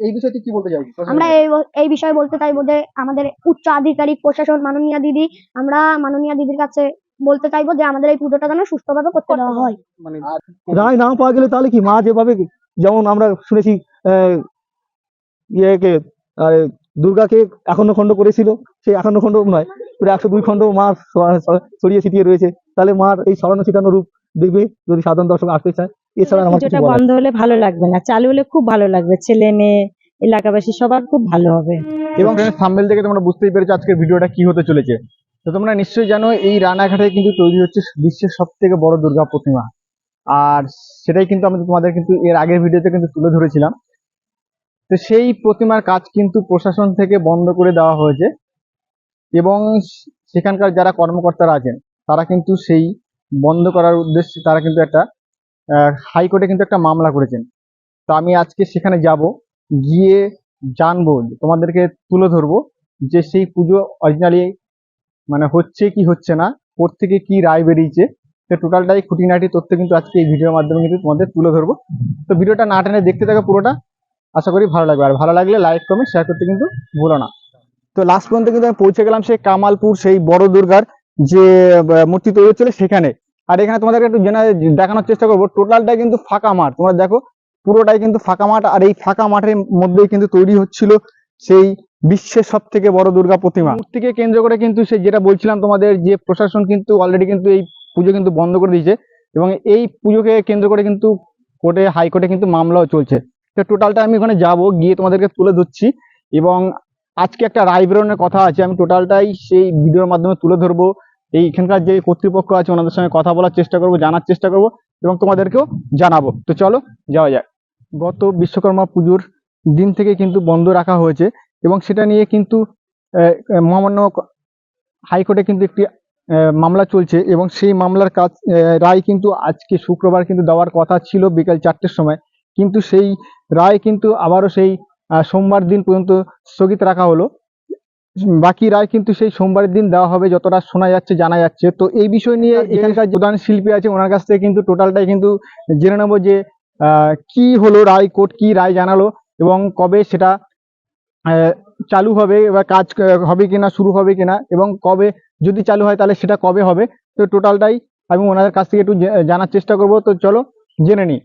এই বিষয়টি কি বলতে চাইব আমরা এই এই বিষয়ে বলতে চাই যে আমাদের উচ্চ আধিকারিক প্রশাসন মাননীয় দিদি আমরা মাননীয় দিদির কাছে বলতে চাইব যে আমাদের এই পুজোটা যেন সুস্থভাবে করতে দেওয়া হয়। মানে রায় না পাওয়া গেলে তাহলে কি মা যেভাবে যেমন আমরা শুনেছি আহ, ইয়েকে আহ, দুর্গাকে এখনও খণ্ড করেছিল সেই এখনও খণ্ড নয় পুরো একশো দুই খণ্ড মা ছড়িয়ে ছিটিয়ে রয়েছে। তাহলে মার এই ছড়ানো ছিটানো রূপ দেখবে যদি সাধারণ দর্শক আসতে চায়। এছাড়া আমার কিছু পুজোটা বন্ধ হলে ভালো লাগবে না চালু হলে খুব ভালো লাগবে ছেলে মেয়ে এলাকাবাসী সবার খুব ভালো হবে। এবং থাম্বেল থেকে তোমরা বুঝতেই পেরেছ আজকের ভিডিওটা কি হতে চলেছে। তো তোমরা নিশ্চয়ই জানো এই রানাঘাটে কিন্তু তৈরি হচ্ছে বিশ্বের সব থেকে বড় দুর্গা প্রতিমা। আর সেটাই কিন্তু আমি তোমাদের কিন্তু এর আগের ভিডিওতে কিন্তু তুলে ধরেছিলাম। তো সেই প্রতিমার কাজ কিন্তু প্রশাসন থেকে বন্ধ করে দেওয়া হয়েছে। এবং সেখানকার যারা কর্মকর্তারা আছেন তারা কিন্তু সেই বন্ধ করার উদ্দেশ্যে তারা কিন্তু একটা হাইকোর্টে কিন্তু একটা মামলা করেছেন। তো আমি আজকে সেখানে যাব, গিয়ে জানব, তোমাদেরকে তুলে ধরবো যে সেই পুজো অরিজিনালি মানে হচ্ছে কি হচ্ছে না কোর্ট থেকে কি রায় বেরিয়েছে। তো টোটালটাই খুঁটিনাটি তথ্য কিন্তু আজকে এই ভিডিওর মাধ্যমে কিন্তু তোমাদের তুলে ধরবো। তো ভিডিওটা না টেনে দেখতে থাকো পুরোটা, আশা করি ভালো লাগবে। আর ভালো লাগলে লাইক কমেন্ট শেয়ার করতে কিন্তু ভুলো না। তো লাস্ট পর্যন্ত কিন্তু আমি পৌঁছে গেলাম সেই কামালপুর, সেই বড় দুর্গার যে মূর্তি তৈরি হচ্ছিল সেখানে। আর এখানে তোমাদেরকে একটু দেখানোর চেষ্টা করব টোটালটাই কিন্তু ফাঁকা মাঠ। তোমরা দেখো, পুরোটাই কিন্তু ফাঁকা মাঠ, আর এই ফাঁকা মাঠের মধ্যেই কিন্তু তৈরি হচ্ছিল সেই বিশ্বের সব থেকে বড় দুর্গা প্রতিমা। মূর্তিকে কেন্দ্র করে কিন্তু সেই যেটা বলছিলাম তোমাদের যে প্রশাসন কিন্তু অলরেডি কিন্তু এই পুজো কিন্তু বন্ধ করে দিয়েছে এবং এই পুজোকে কেন্দ্র করে কিন্তু কোর্টে, হাইকোর্টে কিন্তু মামলাও চলছে। তো টোটালটা আমি ওখানে যাব, গিয়ে তোমাদেরকে তুলে ধরছি এবং আজকে একটা রায় কথা আছে, আমি টোটালটাই সেই ভিডিওর মাধ্যমে তুলে ধরবো। এই এখানকার যে কর্তৃপক্ষ আছে, ওনাদের সঙ্গে কথা বলার চেষ্টা করব, জানার চেষ্টা করব এবং তোমাদেরকেও জানাব। তো চলো, যাওয়া যাক। গত বিশ্বকর্মা পুজোর দিন থেকে কিন্তু বন্ধ রাখা হয়েছে এবং সেটা নিয়ে কিন্তু মহামান্য হাইকোর্টে কিন্তু একটি মামলা চলছে এবং সেই মামলার কাজ রায় কিন্তু আজকে শুক্রবার কিন্তু দেওয়ার কথা ছিল বিকাল চারটের সময়। কিন্তু সেই রায় কিন্তু আবারও সেই সোমবার দিন পর্যন্ত স্থগিত রাখা হলো। বাকি রায় কিন্তু সেই সোমবারের দিন দেওয়া হবে যতটা শোনা যাচ্ছে জানা যাচ্ছে। তো এই বিষয় নিয়ে এখানকার যে প্রধান শিল্পী আছে ওনার কাছ থেকে কিন্তু টোটালটাই কিন্তু জেনে নেব যে কি হলো রায় কোর্ট কি রায় জানালো এবং কবে সেটা চালু হবে বা কাজ হবে কিনা শুরু হবে কিনা এবং কবে যদি চালু হয় তাহলে সেটা কবে হবে। তো টোটালটাই আমি ওনাদের কাছ থেকে একটু জানার চেষ্টা করব। তো চলো জেনে নিই।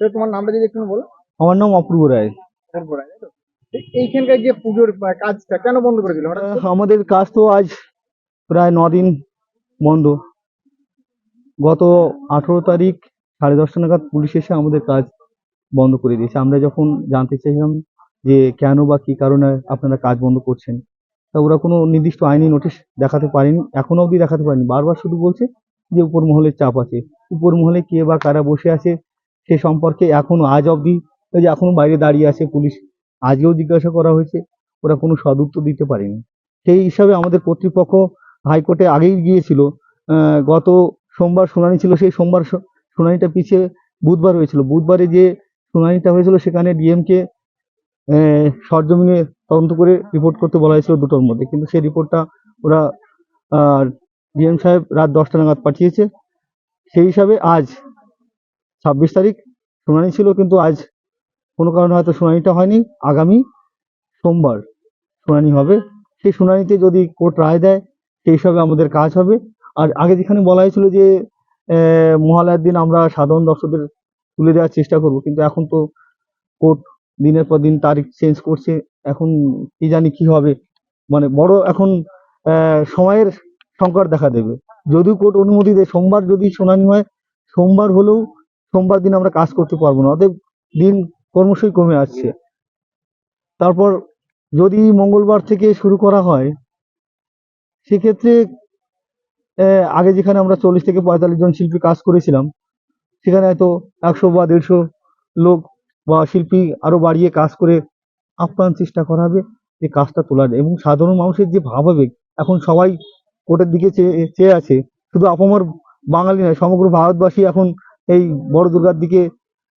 তো তোমার নামটা যদি একটু বলো। আমার নাম অপূর্ব রায়। তো? তো? এইখানকার যে পুজোর কাজটা কেন বন্ধ করে? আহ, আমাদের কাজ তো আজ প্রায় দিন বন্ধ। গত আঠেরো তারিখ সাড়ে দশটা নাগাদ পুলিশ এসে আমাদের কাজ বন্ধ করে দিয়েছে। আমরা যখন জানতে চাইলাম যে কেন বা কি কারণে আপনারা কাজ বন্ধ করছেন তা ওরা কোনো নির্দিষ্ট আইনি নোটিশ দেখাতে পারেনি এখনও অবধি দেখাতে পারেনি। বারবার শুধু বলছে যে উপর মহলের চাপ আছে। উপর মহলে কে বা কারা বসে আছে সে সম্পর্কে এখনও আজ অবধি যে এখনও বাইরে দাঁড়িয়ে আছে পুলিশ আজকেও জিজ্ঞাসা করা হয়েছে, ওরা কোনো সদুত্তর দিতে পারেনি। সেই হিসাবে আমাদের কর্তৃপক্ষ হাইকোর্টে আগেই গিয়েছিল গত সোমবার শুনানি ছিল, সেই সোমবার শুনানিটা পিছিয়ে বুধবার হয়েছিল। বুধবারে যে শুনানিটা হয়েছিল, সেখানে ডিএমকে সরজমিনে তদন্ত করে রিপোর্ট করতে বলা হয়েছিল দুটোর মধ্যে। কিন্তু সেই রিপোর্টটা ওরা ডিএম সাহেব রাত দশটা নাগাদ পাঠিয়েছে। সেই হিসাবে আজ ছাব্বিশ তারিখ শুনানি ছিল, কিন্তু আজ কোনো কারণে হয়তো শুনানিটা হয়নি, আগামী সোমবার শুনানি হবে। সেই শুনানিতে যদি কোর্ট রায় দেয়, সেই হিসাবে আমাদের কাজ হবে। আর আগে যেখানে বলা হয়েছিল যে মহালয়ার দিন আমরা সাধারণ দর্শকদের তুলে দেওয়ার চেষ্টা করব, কিন্তু এখন তো কোর্ট দিনের পর দিন তারিখ চেঞ্জ করছে। এখন কি জানি কি হবে। মানে বড় এখন সময়ের সংকট দেখা দেবে। যদিও কোর্ট অনুমতি দেয়, সোমবার যদি শুনানি হয়, সোমবার হলেও সোমবার দিন আমরা কাজ করতে পারব না। অতএব দিন ক্রমশই কমে আসছে। তারপর যদি মঙ্গলবার থেকে শুরু করা হয়, সেক্ষেত্রে আগে যেখানে আমরা চল্লিশ থেকে পঁয়তাল্লিশ জন শিল্পী কাজ করেছিলাম, সেখানে হয়তো একশো বা দেড়শো লোক বা শিল্পী আরও বাড়িয়ে কাজ করে আপ্রাণ চেষ্টা করা হবে যে কাজটা তোলার এবং সাধারণ মানুষের যে ভাবাবেগ এখন সবাই কোর্টের দিকে চেয়ে আছে, শুধু আপামর বাঙালি নয়, সমগ্র ভারতবাসী এখন এই বড় দুর্গার দিকে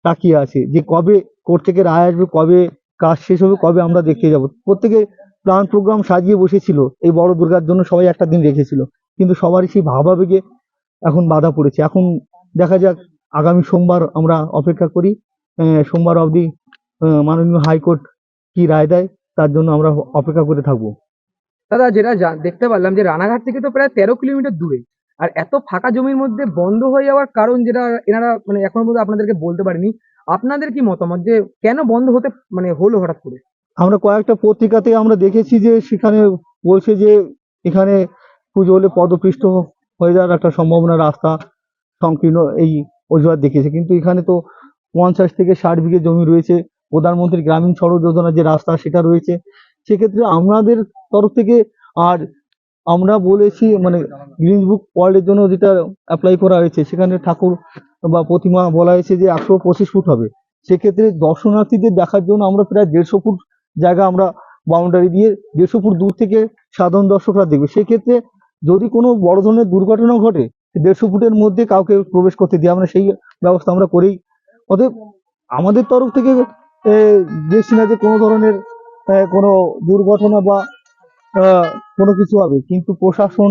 তাকিয়ে আছে যে কবে কোর্ট থেকে রায় আসবে, কবে কাজ শেষ হবে, কবে আমরা দেখতে যাব। প্রত্যেকে প্ল্যান প্রোগ্রাম সাজিয়ে বসেছিল এই বড় দুর্গার জন্য, সবাই একটা দিন রেখেছিল। কিন্তু সবারই সেই ভাবাবেগে এখন বাধা পড়েছে। এখন দেখা যাক, আগামী সোমবার আমরা অপেক্ষা করি। সোমবার অবধি মাননীয় হাইকোর্ট কি রায় দেয়, তার জন্য আমরা অপেক্ষা করে থাকব। দাদা, যেটা দেখতে পারলাম যে রানাঘাট থেকে তো প্রায় তেরো কিলোমিটার দূরে। আর এত ফাঁকা জমির মধ্যে বন্ধ হয়ে যাওয়ার কারণ যেটা এনারা মানে এখনও পর্যন্ত আপনাদেরকে বলতে পারেনি আপনাদের কি মতামত যে কেন বন্ধ হতে মানে হলো হঠাৎ করে? আমরা কয়েকটা পত্রিকাতে আমরা দেখেছি যে সেখানে বলছে যে এখানে পুজো হলে পদপৃষ্ঠ হয়ে যাওয়ার একটা সম্ভাবনা, রাস্তা সংকীর্ণ, এই অজুহাত দেখেছে কিন্তু এখানে তো পঞ্চাশ থেকে ষাট বিঘে জমি রয়েছে। প্রধানমন্ত্রী গ্রামীণ সড়ক যোজনার যে রাস্তা, সেটা রয়েছে। সেক্ষেত্রে আমাদের তরফ থেকে আর আমরা বলেছি মানে গ্রিন বুক ওয়ার্ল্ডের জন্য যেটা অ্যাপ্লাই করা হয়েছে, সেখানে ঠাকুর বা প্রতিমা বলা হয়েছে যে একশো পঁচিশ ফুট হবে। সেক্ষেত্রে দর্শনার্থীদের দেখার জন্য আমরা প্রায় দেড়শো ফুট জায়গা আমরা বাউন্ডারি দিয়ে দেড়শো ফুট দূর থেকে সাধারণ দর্শকরা দেখবে। সেক্ষেত্রে যদি কোনো বড় ধরনের দুর্ঘটনা ঘটে দেড়শো ফুটের মধ্যে কাউকে প্রবেশ করতে দিই আমরা সেই ব্যবস্থা আমরা করেই। অতএব আমাদের তরফ থেকে দেখছি না যে কোনো ধরনের কোনো দুর্ঘটনা বা কোনো কিছু হবে। কিন্তু প্রশাসন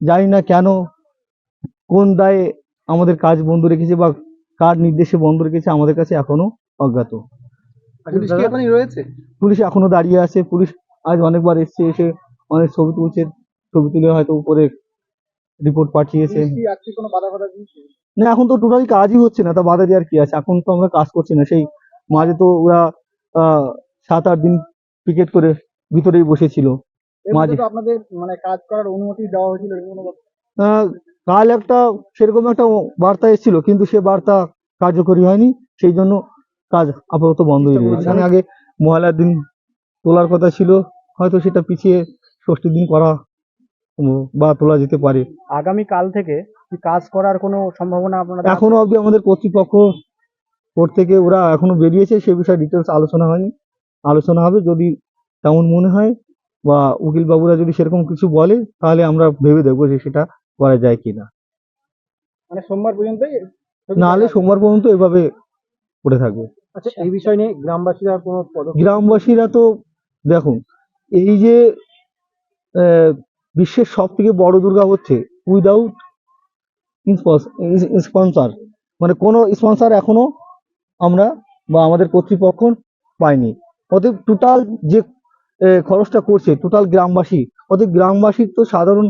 জানি না কেন কোন দায়ে আমাদের কাজ বন্ধ রেখেছে বা কার নির্দেশে বন্ধ রেখেছে আমাদের কাছে এখনও অজ্ঞাত। পুলিশ এখনও দাঁড়িয়ে আছে। পুলিশ আজ অনেকবার এসছে এসে অনেক ছবি তুলছে। ছবি তুলে হয়তো উপরে রিপোর্ট পাঠিয়েছে। পুলিশ কি আজকে কোনো বাধা বাধা দিয়েছে? না এখন তো টোটালি কাজই হচ্ছে না তা বাধা দেওয়ার কি আছে। এখন তো আমরা কাজ করছি না। সেই মাঝে তো ওরা আহ, সাত আট দিন পিকেট করে ভিতরেই বসেছিল। মাঝে- আপনাদের মানে কাজ করার অনুমতি দেওয়া হয়েছিল কাল একটা সেরকম একটা বার্তা এসেছিল কিন্তু সে বার্তা কার্যকরী হয়নি সেই জন্য কাজ আপাতত বন্ধই রয়েছে মানে আগে মহালয়ার দিন তোলার কথা ছিল হয়তো সেটা পিছিয়ে ষষ্ঠীর দিন করা বা তোলা যেতে পারে। আগামী কাল থেকে কি কাজ করার কোনো সম্ভাবনা আপনারা এখনও অবধি আমাদের কর্তৃপক্ষ কোর্ট থেকে ওরা এখনও বেরিয়েছে সে বিষয়ে ডিটেলস আলোচনা হয়নি। আলোচনা হবে যদি তেমন মনে হয় বা উকিল বাবুরা যদি সেরকম কিছু বলে তাহলে আমরা ভেবে দেখব যে সেটা করা যায় কিনা। মানে সোমবার পর্যন্তই নাহলে সোমবার পর্যন্ত এভাবে পড়ে থাকবে। আচ্ছা এই বিষয় নিয়ে গ্রামবাসীরা কোনো পদক্ষেপ গ্রামবাসীরা তো দেখুন এই যে বিশ্বের সব থেকে বড় দুর্গা হচ্ছে উইদাউট স্পন্সর মানে কোনো স্পন্সর এখনও আমরা বা আমাদের কর্তৃপক্ষ পাইনি। অতএব টোটাল যে খরচটা করছে টোটাল গ্রামবাসী। অতএব গ্রামবাসীর তো সাধারণ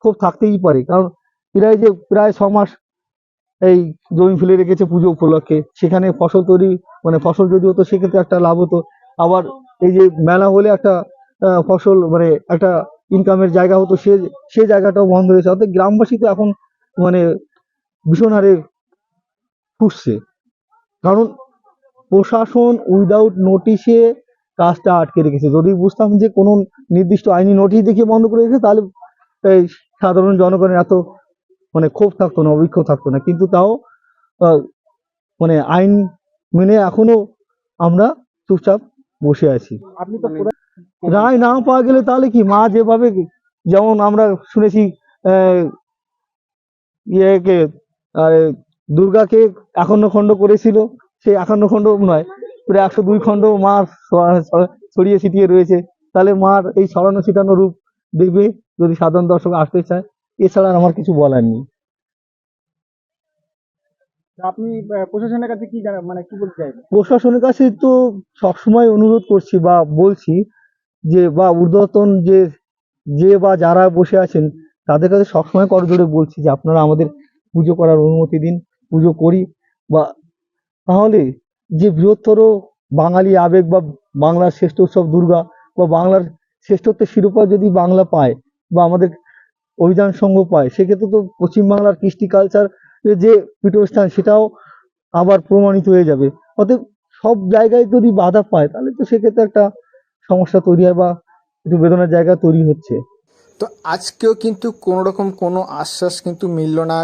ক্ষোভ থাকতেই পারে। কারণ প্রায় যে, প্রায় ছ মাস এই জমি ফেলে রেখেছে পুজো উপলক্ষে, সেখানে ফসল তৈরি মানে ফসল যদি হতো সেক্ষেত্রে একটা লাভ হতো, আবার এই যে মেলা হলে একটা ফসল মানে একটা ইনকামের জায়গা হতো, সে সে জায়গাটাও বন্ধ হয়েছে। অর্থাৎ গ্রামবাসী তো এখন মানে ভীষণ হারে ফুসছে। কারণ প্রশাসন উইদাউট নোটিশে কাজটা আটকে রেখেছে। যদি বুঝতাম যে কোনো নির্দিষ্ট আইনি নোটিশ দেখিয়ে বন্ধ করে রেখেছে তাহলে এই সাধারণ জনগণের এত মানে ক্ষোভ থাকতো না অবিক্ষোভ থাকতো না। কিন্তু তাও মানে আইন মেনে এখনও আমরা চুপচাপ বসে আছি। রায় না পাওয়া গেলে তাহলে কি? মা যেভাবে যেমন আমরা শুনেছি আহ, ইয়েকে দুর্গাকে একান্ন খণ্ড করেছিল সেই একান্ন খণ্ড নয়। প্রায় একশো দুই খণ্ড মার ছড়িয়ে ছিটিয়ে রয়েছে। তাহলে মার এই ছড়ানো ছিটানো রূপ দেখবে যদি সাধারণ দর্শক আসতে চায়। এছাড়া আমার কিছু বলার নেই। আপনি প্রশাসনের কাছে কি মানে কি বলতে চাইবেন? প্রশাসনের কাছে তো সবসময় অনুরোধ করছি বা বলছি যে বা ঊর্ধ্বতন যে যে বা যারা বসে আছেন তাদের কাছে সবসময় করজোড়ে বলছি যে আপনারা আমাদের পুজো করার অনুমতি দিন পুজো করি বা তাহলে যে বৃহত্তর বাঙালি আবেগ বা বাংলার শ্রেষ্ঠ উৎসব দুর্গা বা বাংলার শ্রেষ্ঠত্বের শিরোপা যদি বাংলা পায় বা আমাদের অভিযান সংঘ পায়, সেক্ষেত্রে তো পশ্চিমবাংলার কৃষ্টি কালচার যে পীঠস্থান সেটাও আবার প্রমাণিত হয়ে যাবে। অতএব সব জায়গায় যদি বাধা পায়, তাহলে তো সেক্ষেত্রে একটা সমস্যা তৈরি হয় বা একটু বেদনার জায়গা তৈরি হচ্ছে। তো আজকেও কিন্তু কোনো রকম কোনো আশ্বাস কিন্তু মিলল না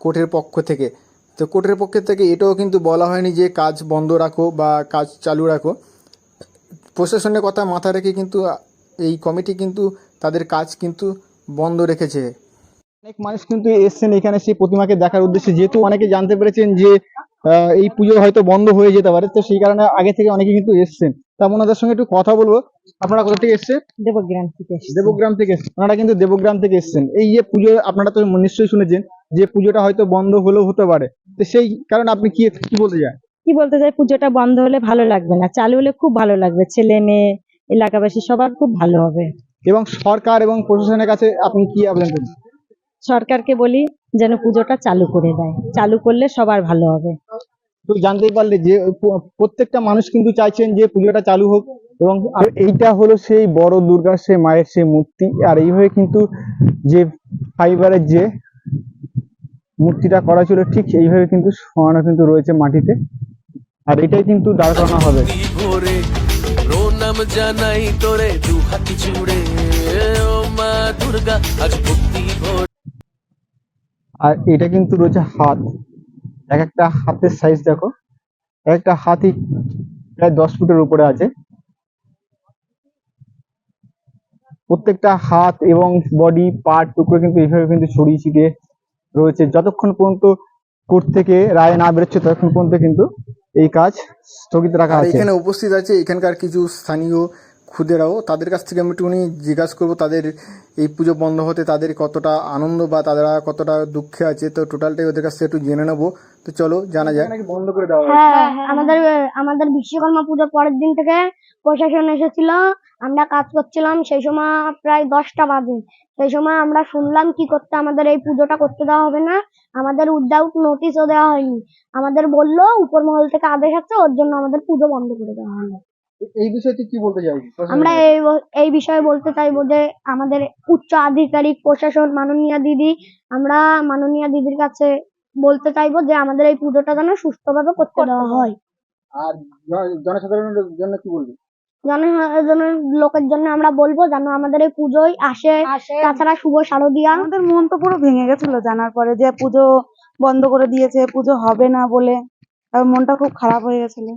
কোর্টের পক্ষ থেকে। তো কোর্টের পক্ষ থেকে এটাও কিন্তু বলা হয়নি যে কাজ বন্ধ রাখো বা কাজ চালু রাখো। প্রশাসনের কথা মাথায় রেখে কিন্তু এই কমিটি কিন্তু তাদের কাজ কিন্তু বন্ধ রেখেছে। অনেক মানুষ কিন্তু এসছেন এখানে সেই প্রতিমাকে দেখার উদ্দেশ্যে। যেহেতু অনেকে জানতে পেরেছেন যে এই পুজো হয়তো বন্ধ হয়ে যেতে পারে তো সেই কারণে আগে থেকে অনেকে কিন্তু এসছেন। তা ওনাদের সঙ্গে একটু কথা বলব। আপনারা কোথা থেকে এসছেন? দেবগ্রাম থেকে এসেছি। দেবগ্রাম থেকে এসছেন। ওনারা কিন্তু দেবগ্রাম থেকে এসছেন। এই যে পুজো আপনারা তো নিশ্চয়ই শুনেছেন যে পুজোটা হয়তো বন্ধ হলেও হতে পারে। তো সেই কারণে আপনি কি কি বলতে চান? কি বলতে চাই? পুজোটা বন্ধ হলে ভালো লাগবে না। চালু হলে খুব ভালো লাগবে। ছেলে মেয়ে এলাকাবাসী সবার খুব ভালো হবে। এবং সরকার এবং প্রশাসনের কাছে আপনি কি আবেদন করবেন সরকারকে বলি যেন পুজোটা চালু করে দেয়। চালু করলে সবার ভালো হবে। তো জানতেই পারলে যে প্রত্যেকটা মানুষ কিন্তু চাইছেন যে পুজোটা চালু হোক এবং এইটা হলো সেই বড় দুর্গা সে মায়ের সেই মূর্তি। আর এইভাবে কিন্তু যে ফাইবারের যে মূর্তিটা করা ছিল ঠিক এইভাবে কিন্তু সরানো কিন্তু রয়েছে মাটিতে। আর এটাই কিন্তু দাঁড় করানো হবে। প্রণাম জানাই তোরে দু হাত জুড়ে। ও মা দুর্গা আজ ভক্তি আর এটা কিন্তু রয়েছে হাত। এক একটা হাতের সাইজ দেখো। এক একটা হাতই প্রায় দশ ফুটের উপরে আছে। প্রত্যেকটা হাত এবং বডি পার্ট টুকরো কিন্তু এইভাবে কিন্তু ছড়িয়ে ছিটিয়ে রয়েছে। যতক্ষণ পর্যন্ত কোর্ট থেকে রায় না বেরোচ্ছে ততক্ষণ পর্যন্ত কিন্তু এই কাজ স্থগিত রাখা আছে। এখানে উপস্থিত আছে এখানকার কিছু স্থানীয় খুদেরাও তাদের কাছ থেকে আমি একটুখানি জিজ্ঞাসা করব তাদের এই পুজো বন্ধ হতে তাদের কতটা আনন্দ বা তারা কতটা দুঃখে আছে তো টোটালটাই ওদের কাছ থেকে একটু জেনে নেব। তো চলো জানা যাক। বন্ধ করে দেওয়া হ্যাঁ আমাদের আমাদের বিশ্বকর্মা পুজোর পরের দিন থেকে প্রশাসন এসেছিল আমরা কাজ করছিলাম সেই সময় প্রায় দশটা বাজে। সেই সময় আমরা শুনলাম কি করতে আমাদের এই পুজোটা করতে দেওয়া হবে না আমাদের উইদাউট নোটিশও দেওয়া হয়নি। আমাদের বলল উপর মহল থেকে আদেশ আছে ওর জন্য আমাদের পুজো বন্ধ করে দেওয়া হলো। এই বিষয়টি কি বলতে চাইছি? আমরা এই এই বিষয়ে বলতে চাইব যে আমাদের উচ্চ আধিকারিক প্রশাসন মাননীয় দিদি আমরা মাননীয় দিদির কাছে বলতে চাইব যে আমাদের এই পুজোটা যেন সুস্থভাবে করতে দেওয়া হয়। আর জনসাধারণের জন্য কি বলবি? জনসাধারণের লোকের জন্য আমরা বলব যেন আমাদের এই পুজোয় আসে। তাছাড়া শুভ শারদিয়া। আমাদের মন তো পুরো ভেঙে গেছিল জানার পরে যে পুজো বন্ধ করে দিয়েছে পুজো হবে না বলে। মনটা খুব খারাপ হয়ে গেছিল।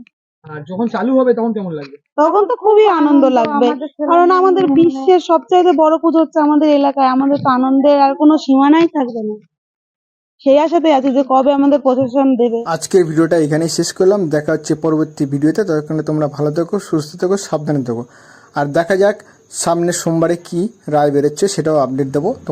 আর যখন চালু হবে তখন কেমন লাগবে? তখন তো খুবই আনন্দ লাগবে। কারণ আমাদের বিশ্বের সবচাইতে বড় পুজো হচ্ছে আমাদের এলাকায়। আমাদের তো আনন্দের আর কোনো সীমানাই থাকবে না। সেই আশাতে আছে যে কবে আমাদের প্রশাসন দেবে। আজকের ভিডিওটা এখানেই শেষ করলাম। দেখা হচ্ছে পরবর্তী ভিডিওতে। ততক্ষণে তোমরা ভালো থেকো সুস্থ থেকো সাবধানে থেকো। আর দেখা যাক সামনের সোমবারে কি রায় বেরোচ্ছে সেটাও আপডেট দেবো। তোমার